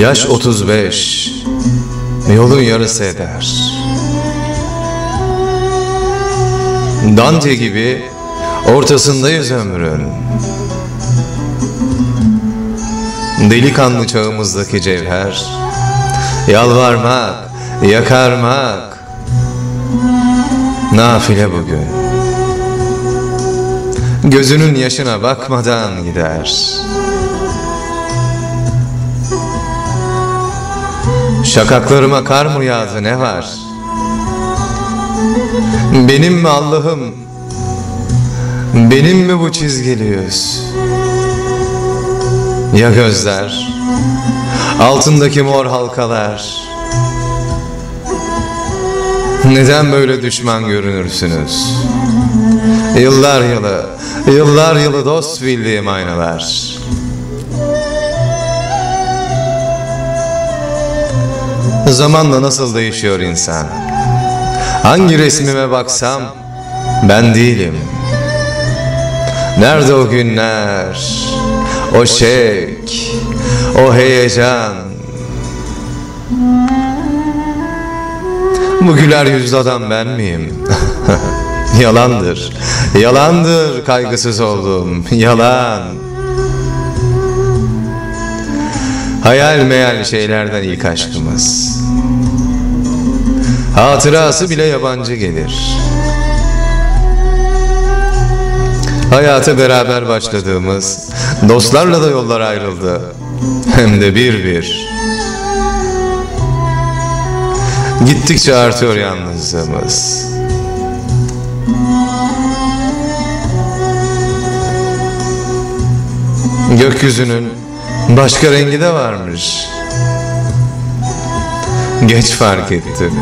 Yaş 35 Yolun yarısı eder. Dante gibi ortasındayız ömrün Delikanlı çağımızdaki cevher Yalvarmak, yakarmak Nafile bugün Gözünün yaşına bakmadan gider Şakaklarıma kar mı yağdı ne var? Benim mi Allah'ım? Benim mi bu çizgili yüz? Ya gözler? Altındaki mor halkalar? Neden böyle düşman görünürsünüz? Yıllar yılı, yıllar yılı dost bildiğim aynalar. Zamanla nasıl değişiyor insan? Hangi resmime baksam ben değilim. Nerede o günler? O şevk, o heyecan. Bu güler yüzlü adam ben miyim? Yalandır. Yalandır kaygısız olduğum. Yalan. Hayal meyal şeylerden ilk aşkımız. Hatırası bile yabancı gelir. Hayata beraber başladığımız, dostlarla da yollar ayrıldı. Hem de bir bir. Gittikçe artıyor yalnızlığımız. Gökyüzünün başka rengi de varmış. Geç fark ettim.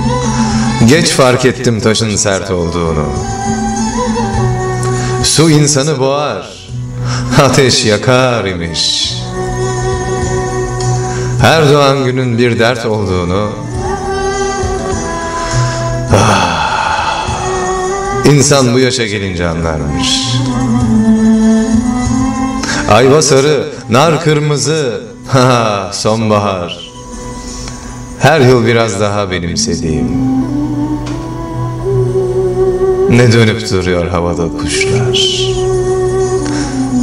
Geç fark ettim taşın sert olduğunu. Su insanı boğar. Ateş yakar imiş. Her doğan günün bir dert olduğunu ah, İnsan bu yaşa gelince anlarmış. Ayva sarı, nar kırmızı, ha sonbahar. Her yıl biraz daha benimsediğim. Ne dönüp duruyor havada kuşlar.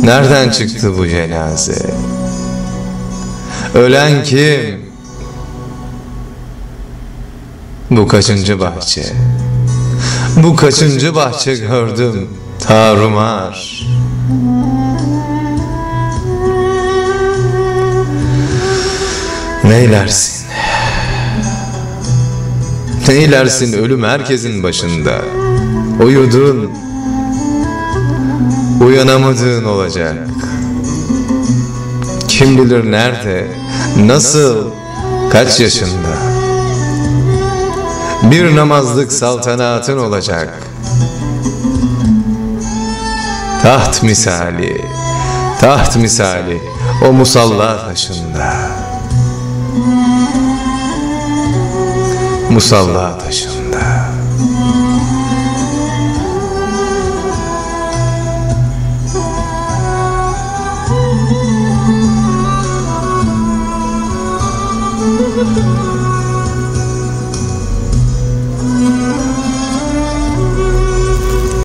Nereden çıktı bu cenaze? Ölen kim? Bu kaçıncı bahçe? Bu kaçıncı bahçe gördüm tarumar. Neylersin? Neylersin ölüm herkesin başında. Uyudun, uyanamadığın olacak. Kim bilir nerede, nasıl, kaç yaşında. Bir namazlık saltanatın olacak. Taht misali, taht misali o musalla taşında. Musalla taşında.